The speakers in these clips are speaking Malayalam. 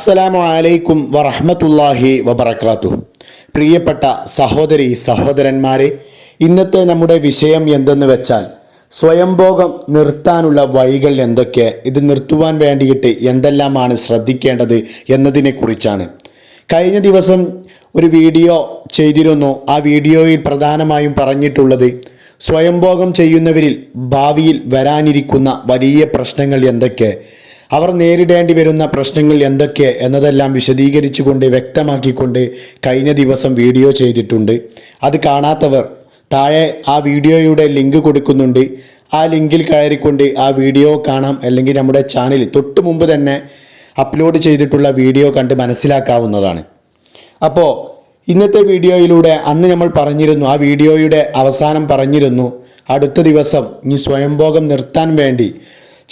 അസ്സലാമു അലൈക്കും വറഹമത്തല്ലാഹി വബർക്കാത്തു പ്രിയപ്പെട്ട സഹോദരി സഹോദരന്മാരെ ഇന്നത്തെ നമ്മുടെ വിഷയം എന്തെന്ന് വെച്ചാൽ സ്വയംഭോഗം നിർത്താനുള്ള വഴികൾ എന്തൊക്കെ ഇത് നിർത്തുവാൻ വേണ്ടിയിട്ട് എന്തെല്ലാമാണ് ശ്രദ്ധിക്കേണ്ടത് എന്നതിനെക്കുറിച്ചാണ്. കഴിഞ്ഞ ദിവസം ഒരു വീഡിയോ ചെയ്തിരുന്നു. ആ വീഡിയോയിൽ പ്രധാനമായും പറഞ്ഞിട്ടുള്ളത് സ്വയംഭോഗം ചെയ്യുന്നവരിൽ ഭാവിയിൽ വരാനിരിക്കുന്ന വലിയ പ്രശ്നങ്ങൾ എന്തൊക്കെ അവർ നേരിടേണ്ടി വരുന്ന പ്രശ്നങ്ങൾ എന്തൊക്കെ എന്നതെല്ലാം വിശദീകരിച്ചുകൊണ്ട് വ്യക്തമാക്കിക്കൊണ്ട് കഴിഞ്ഞ ദിവസം വീഡിയോ ചെയ്തിട്ടുണ്ട്. അത് കാണാത്തവർ താഴെ ആ വീഡിയോയുടെ ലിങ്ക് കൊടുക്കുന്നുണ്ട്. ആ ലിങ്കിൽ കയറിക്കൊണ്ട് ആ വീഡിയോ കാണാം. അല്ലെങ്കിൽ നമ്മുടെ ചാനൽ തൊട്ട് മുമ്പ് തന്നെ അപ്ലോഡ് ചെയ്തിട്ടുള്ള വീഡിയോ കണ്ട് മനസ്സിലാക്കാവുന്നതാണ്. അപ്പോൾ ഇന്നത്തെ വീഡിയോയിലൂടെ അന്ന് നമ്മൾ പറഞ്ഞിരുന്നു ആ വീഡിയോയുടെ അവസാനം പറഞ്ഞിരുന്നു അടുത്ത ദിവസം ഇനി സ്വയംഭോഗം നിർത്താൻ വേണ്ടി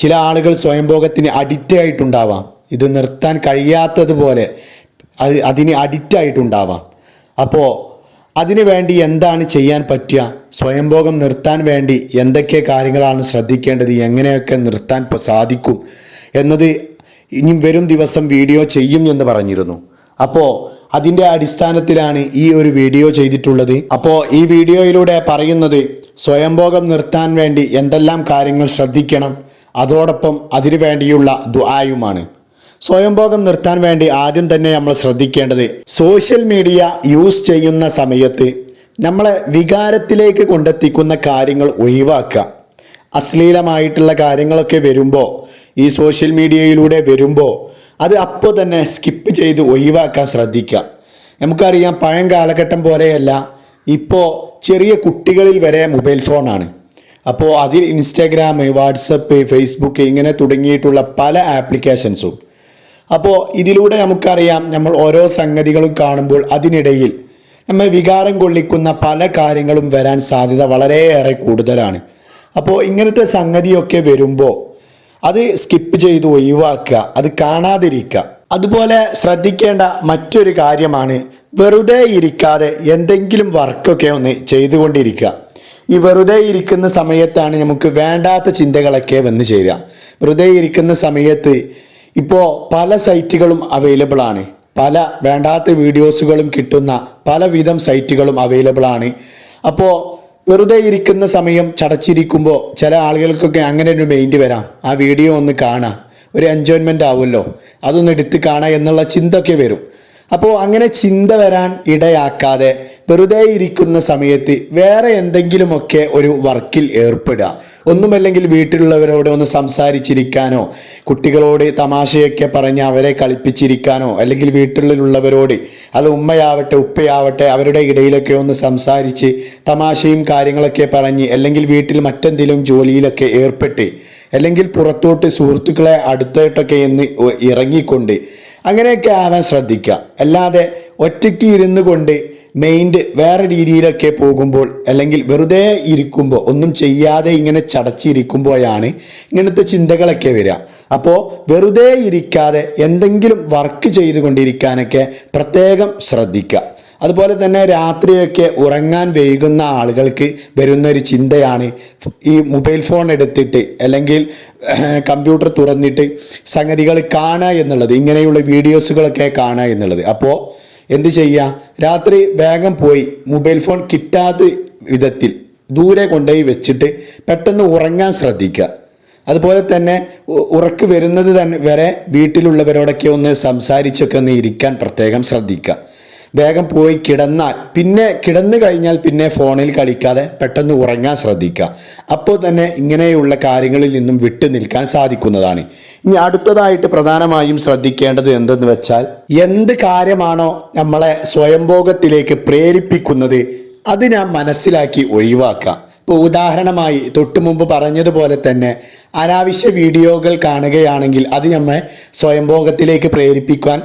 ചില ആളുകൾ സ്വയംഭോഗത്തിന് അഡിക്റ്റ് ആയിട്ടുണ്ടാവാം. ഇത് നിർത്താൻ കഴിയാത്തതുപോലെ അത് അതിന് അഡിക്റ്റ് ആയിട്ടുണ്ടാവാം. അപ്പോൾ അതിനു വേണ്ടി എന്താണ് ചെയ്യാൻ പറ്റുക? സ്വയംഭോഗം നിർത്താൻ വേണ്ടി എന്തൊക്കെ കാര്യങ്ങളാണ് ശ്രദ്ധിക്കേണ്ടത്? എങ്ങനെയൊക്കെ നിർത്താൻ സാധിക്കും? എന്നത് ഇനി വരും ദിവസം വീഡിയോ ചെയ്യും എന്ന് പറഞ്ഞിരുന്നു. അപ്പോൾ അതിന്റെ അടിസ്ഥാനത്തിലാണ് ഈ ഒരു വീഡിയോ ചെയ്തിട്ടുള്ളത്. അപ്പോൾ ഈ വീഡിയോയിലൂടെ പറയുന്നത് സ്വയംഭോഗം നിർത്താൻ വേണ്ടി എന്തെല്ലാം കാര്യങ്ങൾ ശ്രദ്ധിക്കണം? അതോടൊപ്പം അതിനു വേണ്ടിയുള്ള ദുആയുമാണ്. സ്വയംഭോഗം നിർത്താൻ വേണ്ടി ആദ്യം തന്നെ നമ്മൾ ശ്രദ്ധിക്കേണ്ടത് സോഷ്യൽ മീഡിയ യൂസ് ചെയ്യുന്ന സമയത്ത് നമ്മളെ വികാരത്തിലേക്ക് കൊണ്ടെത്തിക്കുന്ന കാര്യങ്ങൾ ഒഴിവാക്കുക. അശ്ലീലമായിട്ടുള്ള കാര്യങ്ങളൊക്കെ വരുമ്പോൾ ഈ സോഷ്യൽ മീഡിയയിലൂടെ വരുമ്പോൾ അത് അപ്പോൾ തന്നെ സ്കിപ്പ് ചെയ്ത് ഒഴിവാക്കാൻ ശ്രദ്ധിക്കുക. നമുക്കറിയാം പഴയ കാലഘട്ടം പോലെയല്ല ഇപ്പോൾ ചെറിയ കുട്ടികളിൽ വരെ മൊബൈൽ ഫോണാണ്. അപ്പോൾ അതിൽ ഇൻസ്റ്റാഗ്രാം വാട്സപ്പ് ഫേസ്ബുക്ക് ഇങ്ങനെ തുടങ്ങിയിട്ടുള്ള പല ആപ്ലിക്കേഷൻസും അപ്പോൾ ഇതിലൂടെ നമുക്കറിയാം നമ്മൾ ഓരോ സംഗതികളും കാണുമ്പോൾ അതിനിടയിൽ നമ്മൾ വികാരം കൊള്ളിക്കുന്ന പല കാര്യങ്ങളും വരാൻ സാധ്യത വളരെയേറെ കൂടുതലാണ്. അപ്പോൾ ഇങ്ങനത്തെ സംഗതിയൊക്കെ വരുമ്പോൾ അത് സ്കിപ്പ് ചെയ്ത് ഒഴിവാക്കുക അത് കാണാതിരിക്കുക. അതുപോലെ ശ്രദ്ധിക്കേണ്ട മറ്റൊരു കാര്യമാണ് വെറുതെ ഇരിക്കാതെ എന്തെങ്കിലും വർക്കൊക്കെ ഒന്ന് ചെയ്തുകൊണ്ടിരിക്കുക. ഈ വെറുതെ ഇരിക്കുന്ന സമയത്താണ് നമുക്ക് വേണ്ടാത്ത ചിന്തകളൊക്കെ വന്നു ചേരുക. വെറുതെ ഇരിക്കുന്ന സമയത്ത് ഇപ്പോൾ പല സൈറ്റുകളും അവൈലബിൾ ആണ്. പല വേണ്ടാത്ത വീഡിയോസുകളും കിട്ടുന്ന പലവിധം സൈറ്റുകളും അവൈലബിൾ ആണ്. അപ്പോൾ വെറുതെ ഇരിക്കുന്ന സമയം ചടച്ചിരിക്കുമ്പോൾ ചില ആളുകൾക്കൊക്കെ അങ്ങനെ ഒരു മൈൻഡ് വരാം. ആ വീഡിയോ ഒന്ന് കാണാം. ഒരു എൻജോയ്മെന്റ് ആവുമല്ലോ. അതൊന്ന് എടുത്ത് കാണാം എന്നുള്ള ചിന്തയൊക്കെ വരും. അപ്പോൾ അങ്ങനെ ചിന്ത വരാൻ ഇടയാക്കാതെ വെറുതെ ഇരിക്കുന്ന സമയത്ത് വേറെ എന്തെങ്കിലുമൊക്കെ ഒരു വർക്കിൽ ഏർപ്പെടുക. ഒന്നുമല്ലെങ്കിൽ വീട്ടിലുള്ളവരോട് ഒന്ന് സംസാരിച്ചിരിക്കാനോ കുട്ടികളോട് തമാശയൊക്കെ പറഞ്ഞ് അവരെ കളിപ്പിച്ചിരിക്കാനോ അല്ലെങ്കിൽ വീട്ടിലുള്ളവരോട് അത് ഉമ്മയാവട്ടെ ഉപ്പയാവട്ടെ അവരുടെ ഇടയിലൊക്കെ ഒന്ന് സംസാരിച്ച് തമാശയും കാര്യങ്ങളൊക്കെ പറഞ്ഞ് അല്ലെങ്കിൽ വീട്ടിൽ മറ്റെന്തെങ്കിലും ജോലിയിലൊക്കെ ഏർപ്പെട്ട് അല്ലെങ്കിൽ പുറത്തോട്ട് സുഹൃത്തുക്കളെ അടുത്തോട്ടൊക്കെ എന്ന് ഇറങ്ങിക്കൊണ്ട് അങ്ങനെയൊക്കെ ആവാൻ ശ്രദ്ധിക്കുക. അല്ലാതെ ഒറ്റയ്ക്ക് ഇരുന്നു കൊണ്ട് മൈൻഡ് വേറെ രീതിയിലൊക്കെ പോകുമ്പോൾ അല്ലെങ്കിൽ വെറുതെ ഇരിക്കുമ്പോൾ ഒന്നും ചെയ്യാതെ ഇങ്ങനെ ചടച്ചിരിക്കുമ്പോഴാണ് ഇങ്ങനത്തെ ചിന്തകളൊക്കെ വരിക. അപ്പോൾ വെറുതെ ഇരിക്കാതെ എന്തെങ്കിലും വർക്ക് ചെയ്തുകൊണ്ടിരിക്കാനൊക്കെ പ്രത്യേകം ശ്രദ്ധിക്കുക. അതുപോലെ തന്നെ രാത്രിയൊക്കെ ഉറങ്ങാൻ വൈകുന്ന ആളുകൾക്ക് വരുന്ന ഒരു ചിന്തയാണ് ഈ മൊബൈൽ ഫോൺ എടുത്തിട്ട് അല്ലെങ്കിൽ കമ്പ്യൂട്ടർ തുറന്നിട്ട് സംഗതികൾ കാണുക എന്നുള്ളത് ഇങ്ങനെയുള്ള വീഡിയോസുകളൊക്കെ കാണുക എന്നുള്ളത്. അപ്പോൾ എന്ത് ചെയ്യുക? രാത്രി വേഗം പോയി മൊബൈൽ ഫോൺ കിട്ടാത്ത വിധത്തിൽ ദൂരെ കൊണ്ടുപോയി വെച്ചിട്ട് പെട്ടെന്ന് ഉറങ്ങാൻ ശ്രദ്ധിക്കുക. അതുപോലെ തന്നെ ഉറക്ക് വരുന്നത് തന്നെ വരെ വീട്ടിലുള്ളവരോടൊക്കെ ഒന്ന് സംസാരിച്ചൊക്കെ ഒന്ന് ഇരിക്കാൻ പ്രത്യേകം ശ്രദ്ധിക്കുക. വേഗം പോയി കിടന്നാൽ പിന്നെ കിടന്നു കഴിഞ്ഞാൽ പിന്നെ ഫോണിൽ കളിക്കാതെ പെട്ടെന്ന് ഉറങ്ങാൻ ശ്രദ്ധിക്കുക. അപ്പോൾ തന്നെ ഇങ്ങനെയുള്ള കാര്യങ്ങളിൽ നിന്നും വിട്ടു നിൽക്കാൻ സാധിക്കുന്നതാണ്. ഇനി അടുത്തതായിട്ട് പ്രധാനമായും ശ്രദ്ധിക്കേണ്ടത് എന്തെന്ന് വെച്ചാൽ എന്ത് കാര്യമാണോ നമ്മളെ സ്വയംഭോഗത്തിലേക്ക് പ്രേരിപ്പിക്കുന്നത് അത് ഞാൻ മനസ്സിലാക്കി ഒഴിവാക്കാം ഇപ്പോൾ ഉദാഹരണമായി തൊട്ടു മുമ്പ് പറഞ്ഞതുപോലെ തന്നെ അനാവശ്യ വീഡിയോകൾ കാണുകയാണെങ്കിൽ അത് നമ്മെ സ്വയംഭോഗത്തിലേക്ക് പ്രേരിപ്പിക്കാൻ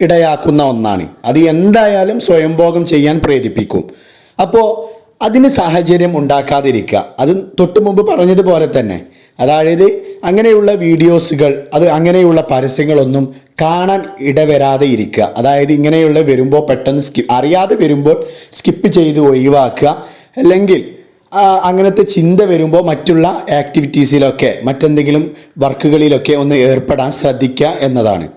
ഇടയാക്കുന്ന ഒന്നാണ്. അത് എന്തായാലും സ്വയംഭോഗം ചെയ്യാൻ പ്രേരിപ്പിക്കും. അപ്പോൾ അതിന് സാഹചര്യം ഉണ്ടാക്കാതിരിക്കുക. അത് തൊട്ട് മുമ്പ് പറഞ്ഞതുപോലെ തന്നെ. അതായത് അങ്ങനെയുള്ള വീഡിയോസുകൾ അത് അങ്ങനെയുള്ള പരസ്യങ്ങളൊന്നും കാണാൻ ഇടവരാതെ ഇരിക്കുക. അതായത് ഇങ്ങനെയുള്ള വരുമ്പോൾ പെട്ടെന്ന് സ്കിപ്പ് അറിയാതെ വരുമ്പോൾ സ്കിപ്പ് ചെയ്ത് ഒഴിവാക്കുക. അല്ലെങ്കിൽ അങ്ങനത്തെ ചിന്ത വരുമ്പോൾ മറ്റുള്ള ആക്ടിവിറ്റീസിലൊക്കെ മറ്റെന്തെങ്കിലും വർക്കുകളിലൊക്കെ ഒന്ന് ഏർപ്പെടാൻ ശ്രദ്ധിക്കുക എന്നതാണ്.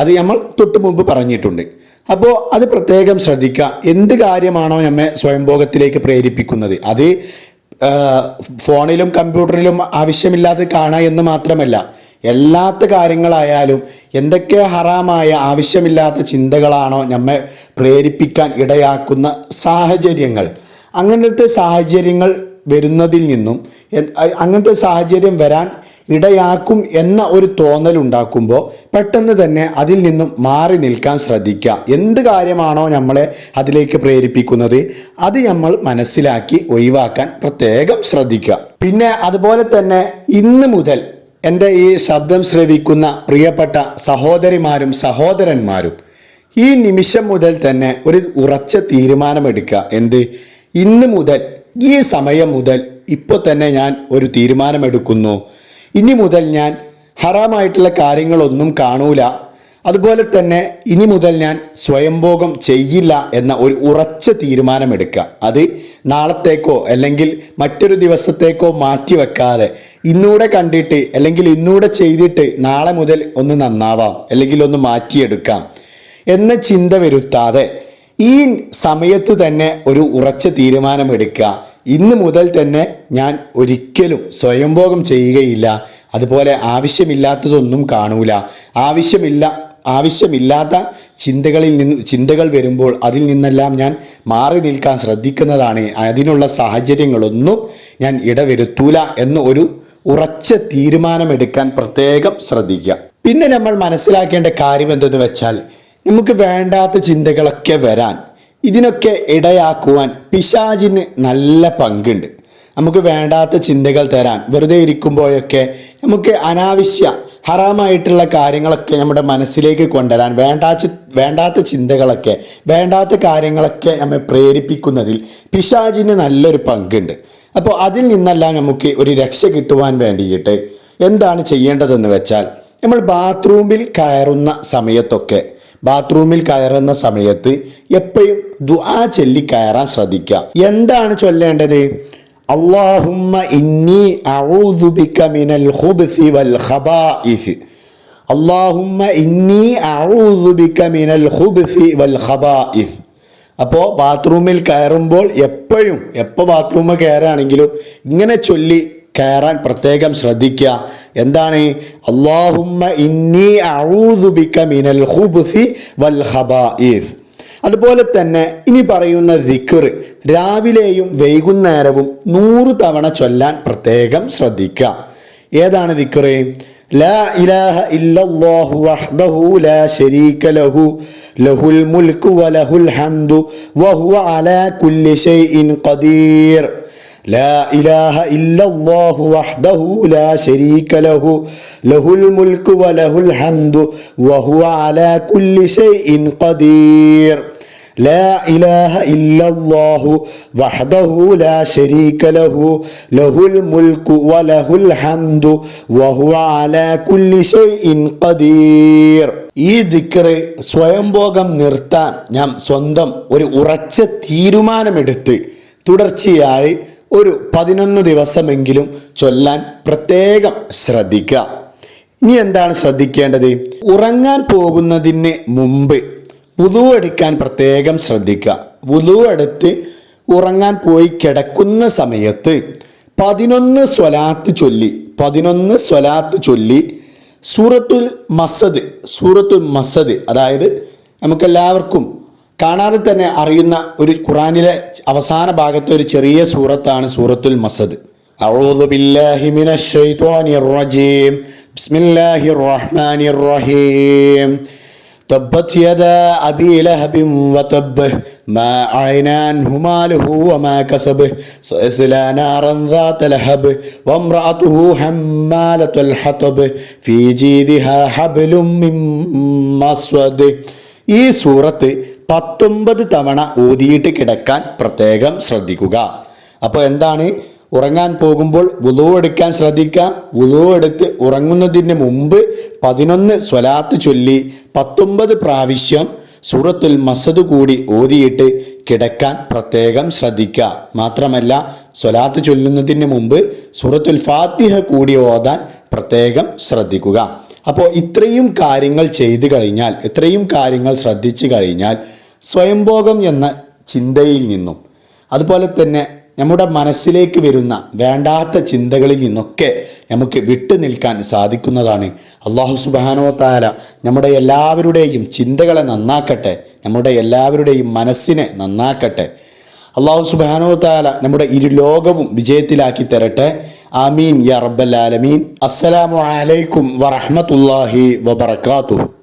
അത് നമ്മൾ തൊട്ട് മുമ്പ് പറഞ്ഞിട്ടുണ്ട്. അപ്പോൾ അത് പ്രത്യേകം ശ്രദ്ധിക്കുക എന്ത് കാര്യമാണോ നമ്മെ സ്വയംഭോഗത്തിലേക്ക് പ്രേരിപ്പിക്കുന്നത്? അത് ഫോണിലും കമ്പ്യൂട്ടറിലും ആവശ്യമില്ലാതെ കാണുക എന്ന് മാത്രമല്ല എല്ലാത്ത കാര്യങ്ങളായാലും എന്തൊക്കെ ഹറാമായ ആവശ്യമില്ലാത്ത ചിന്തകളാണോ നമ്മെ പ്രേരിപ്പിക്കാൻ ഇടയാക്കുന്ന സാഹചര്യങ്ങൾ. അങ്ങനത്തെ സാഹചര്യങ്ങൾ വരുന്നതിൽ നിന്നും അങ്ങനത്തെ സാഹചര്യം വരാൻ ഇടയാക്കും എന്ന ഒരു തോന്നൽ ഉണ്ടാക്കുമ്പോൾ പെട്ടെന്ന് തന്നെ അതിൽ നിന്നും മാറി നിൽക്കാൻ ശ്രദ്ധിക്കുക എന്ത് കാര്യമാണോ നമ്മളെ അതിലേക്ക് പ്രേരിപ്പിക്കുന്നത്? അത് നമ്മൾ മനസ്സിലാക്കി ഒഴിവാക്കാൻ പ്രത്യേകം ശ്രദ്ധിക്കുക പിന്നെ അതുപോലെ തന്നെ ഇന്ന് മുതൽ എന്റെ ഈ ശബ്ദം ശ്രവിക്കുന്ന പ്രിയപ്പെട്ട സഹോദരിമാരും സഹോദരന്മാരും ഈ നിമിഷം മുതൽ തന്നെ ഒരു ഉറച്ച തീരുമാനമെടുക്കുക എന്ത്? ഇന്ന് മുതൽ ഈ സമയം മുതൽ ഇപ്പോൾ തന്നെ ഞാൻ ഒരു തീരുമാനമെടുക്കുന്നു. ഇനി മുതൽ ഞാൻ ഹറാമായിട്ടുള്ള കാര്യങ്ങളൊന്നും കാണൂല. അതുപോലെ തന്നെ ഇനി മുതൽ ഞാൻ സ്വയംഭോഗം ചെയ്യില്ല എന്ന ഒരു ഉറച്ച തീരുമാനമെടുക്കുക. അത് നാളത്തേക്കോ അല്ലെങ്കിൽ മറ്റൊരു ദിവസത്തേക്കോ മാറ്റിവെക്കാതെ ഇന്നൂടെ കണ്ടിട്ട് അല്ലെങ്കിൽ ഇന്നൂടെ ചെയ്തിട്ട് നാളെ മുതൽ ഒന്ന് നന്നാവാം അല്ലെങ്കിൽ ഒന്ന് മാറ്റിയെടുക്കാം എന്ന ചിന്ത വരുത്താതെ ഈ സമയത്ത് തന്നെ ഒരു ഉറച്ച തീരുമാനമെടുക്കുക. ഇന്ന് മുതൽ തന്നെ ഞാൻ ഒരിക്കലും സ്വയംഭോഗം ചെയ്യുകയില്ല. അതുപോലെ ആവശ്യമില്ലാത്തതൊന്നും കാണൂല. ആവശ്യമില്ല ആവശ്യമില്ലാത്ത ചിന്തകളിൽ നിന്ന് ചിന്തകൾ വരുമ്പോൾ അതിൽ നിന്നെല്ലാം ഞാൻ മാറി നിൽക്കാൻ ശ്രദ്ധിക്കുന്നതാണ്. അതിനുള്ള സാഹചര്യങ്ങളൊന്നും ഞാൻ ഇടവരുത്തൂല എന്ന ഒരു ഉറച്ച തീരുമാനമെടുക്കാൻ പ്രത്യേകം ശ്രദ്ധിക്കുക. പിന്നെ നമ്മൾ മനസ്സിലാക്കേണ്ട കാര്യം എന്തെന്ന് വെച്ചാൽ നമുക്ക് വേണ്ടാത്ത ചിന്തകളൊക്കെ വരാൻ ഇതിനൊക്കെ ഇടയാക്കുവാൻ പിശാചിന് നല്ല പങ്കുണ്ട്. നമുക്ക് വേണ്ടാത്ത ചിന്തകൾ തരാൻ വെറുതെ ഇരിക്കുമ്പോഴൊക്കെ നമുക്ക് അനാവശ്യ ഹറാമായിട്ടുള്ള കാര്യങ്ങളൊക്കെ നമ്മുടെ മനസ്സിലേക്ക് കൊണ്ടുവരാൻ വേണ്ടാച്ച വേണ്ടാത്ത ചിന്തകളൊക്കെ വേണ്ടാത്ത കാര്യങ്ങളൊക്കെ നമ്മെ പ്രേരിപ്പിക്കുന്നതിൽ പിശാചിന് നല്ലൊരു പങ്കുണ്ട്. അപ്പോൾ അതിൽ നിന്നെല്ലാം നമുക്ക് ഒരു രക്ഷ കിട്ടുവാൻ വേണ്ടിയിട്ട് എന്താണ് ചെയ്യേണ്ടതെന്ന് വെച്ചാൽ നമ്മൾ ബാത്റൂമിൽ കയറുന്ന സമയത്തൊക്കെ ബാത്റൂമിൽ കയറുന്ന സമയത്ത് എപ്പോഴും ദുആ ചൊല്ലി കയറാൻ ശ്രദ്ധിക്കുക. എന്താണ് ചൊല്ലേണ്ടത്? അള്ളാഹുമ്മ ഇന്നി മിനൽ ഖുബ്സി വൽ ഇന്നി മിനൽ ഖുബ്സി വൽ അപ്പോൾ ബാത്റൂമിൽ കയറുമ്പോൾ എപ്പോഴും എപ്പോൾ ബാത്റൂമിൽ കയറുകയാണെങ്കിലും ഇങ്ങനെ ചൊല്ലി കയറാൻ പ്രത്യേകം ശ്രദ്ധിക്കുക. എന്താണ്? അള്ളാഹുമ്മ ഇന്നി ഔദുബിക്ക മിനൽ വൽ അതുപോലെ തന്നെ ഇനി പറയുന്ന ദിക്കർ രാവിലെയും വൈകുന്നേരവും നൂറ് തവണ ചൊല്ലാൻ പ്രത്യേകം ശ്രദ്ധിക്കുക. ഏതാണ് ദിക്കർ لا إله إلا الله وحده لا شريك له സ്വയംഭോഗം നിർത്താൻ ഞാൻ സ്വന്തം ഒരു ഉറച്ച തീരുമാനമെടുത്ത് തുടർച്ചയായി ഒരു പതിനൊന്ന് ദിവസമെങ്കിലും ചൊല്ലാൻ പ്രത്യേകം ശ്രദ്ധിക്കുക. ഇനി എന്താണ് ശ്രദ്ധിക്കേണ്ടത്? ഉറങ്ങാൻ പോകുന്നതിന് മുമ്പ് വുളു എടുക്കാൻ പ്രത്യേകം ശ്രദ്ധിക്കുക. വുളു എടുത്ത് ഉറങ്ങാൻ പോയി കിടക്കുന്ന സമയത്ത് പതിനൊന്ന് സ്വലാത്ത് ചൊല്ലി പതിനൊന്ന് സ്വലാത്ത് ചൊല്ലി സൂറത്തുൽ മസദ് സൂറത്തുൽ മസദ് അതായത് നമുക്കെല്ലാവർക്കും കാണാതെ തന്നെ അറിയുന്ന ഒരു ഖുറാനിലെ അവസാന ഭാഗത്തെ ഒരു ചെറിയ സൂറത്താണ് സൂറത്തുൽ മസദ് أعوذ بالله من الشيطان الرجيم بسم الله الرحمن الرحيم تبت يدا أبي لهب وتب ما عين عنه ماله وما كسب سيصلى نارا ذات لهب وامرأته حمالة الحطب في جيدها حبل من مسود ഈ സൂറത്ത് പത്തൊമ്പത് തവണ ഊതിയിട്ട് കിടക്കാൻ പ്രത്യേകം ശ്രദ്ധിക്കുക. അപ്പോൾ എന്താണ്? ഉറങ്ങാൻ പോകുമ്പോൾ വുളു എടുക്കാൻ ശ്രദ്ധിക്കുക. വുളു എടുത്ത് ഉറങ്ങുന്നതിന് മുമ്പ് പതിനൊന്ന് സ്വലാത്ത് ചൊല്ലി പത്തൊമ്പത് പ്രാവശ്യം സൂറത്തുൽ മസദ് കൂടി ഓതിയിട്ട് കിടക്കാൻ പ്രത്യേകം ശ്രദ്ധിക്കുക. മാത്രമല്ല സ്വലാത്ത് ചൊല്ലുന്നതിന് മുമ്പ് സൂറത്തുൽ ഫാത്തിഹ കൂടി ഓതാൻ പ്രത്യേകം ശ്രദ്ധിക്കുക. അപ്പോൾ ഇത്രയും കാര്യങ്ങൾ ചെയ്തു കഴിഞ്ഞാൽ ഇത്രയും കാര്യങ്ങൾ ശ്രദ്ധിച്ചു കഴിഞ്ഞാൽ സ്വയംഭോഗം എന്ന ചിന്തയിൽ നിന്നും അതുപോലെ തന്നെ നമ്മുടെ മനസ്സിലേക്ക് വരുന്ന വേണ്ടാത്ത ചിന്തകളിൽ നിന്നൊക്കെ നമുക്ക് വിട്ടു നിൽക്കാൻ സാധിക്കുന്നതാണ്. അള്ളാഹു സുബാനോ താല നമ്മുടെ എല്ലാവരുടെയും ചിന്തകളെ നന്നാക്കട്ടെ നമ്മുടെ എല്ലാവരുടെയും മനസ്സിനെ നന്നാക്കട്ടെ. അള്ളാഹു സുബാനോ താല നമ്മുടെ ഇരു ലോകവും വിജയത്തിലാക്കി തരട്ടെ. ആമീൻ യാ റബ്ബൽ ആലമീൻ. അസ്സലാമു അലൈക്കും വറഹ്മത്തുള്ളാഹി വബറകാതുഹു.